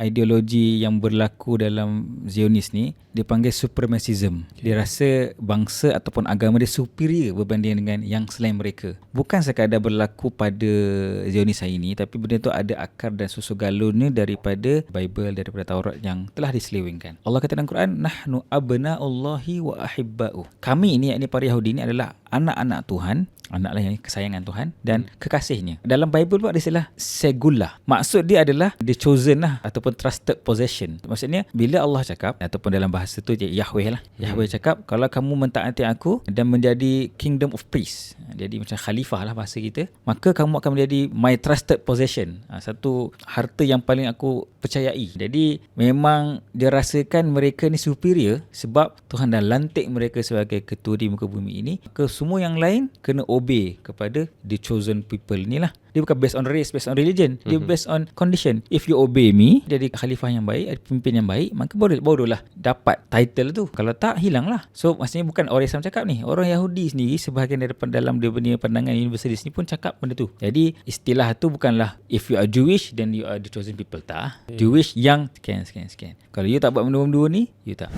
ideologi yang berlaku dalam Zionis ni dia panggil supremacism. Dia rasa bangsa ataupun agama dia superior berbanding dengan yang selain mereka. Bukan sekadar berlaku pada Zionis hari ini tapi benda tu ada akar dan susu galonnya daripada Bible daripada Taurat yang telah diselewengkan. Allah kata dalam Quran nahnu abnaullahi wa ahibba'u. Kami ini yakni para Yahudi ini adalah anak-anak Tuhan anak lah yang kesayangan Tuhan dan kekasihnya. Dalam Bible pun ada istilah segula. Maksud dia adalah the chosen lah ataupun trusted possession. Maksudnya bila Allah cakap ataupun dalam bahasa tu Yahweh lah. Yahweh cakap kalau kamu mentaati aku dan menjadi kingdom of priests. Jadi macam khalifah lah bahasa kita. Maka kamu akan menjadi my trusted possession. Ha, satu harta yang paling aku percayai. Jadi memang dia rasakan mereka ni superior sebab Tuhan dah lantik mereka sebagai ketua di muka bumi ini. Ke semua yang lain kena obey kepada the chosen people ni lah. Dia bukan based on race, based on religion. Dia mm-hmm. based on condition. If you obey me, jadi khalifah yang baik, pemimpin yang baik, maka baru, barulah dapat title tu. Kalau tak, hilang lah. So, maksudnya bukan orang Islam cakap ni. Orang Yahudi sendiri, sebahagian daripada dalam dia punya pandangan universiti ni pun cakap benda tu. Jadi, istilah tu bukanlah if you are Jewish, then you are the chosen people. Tak. Yeah. Jewish yang sekian, sekian, sekian. Kalau you tak buat benda-benda ni, you tak.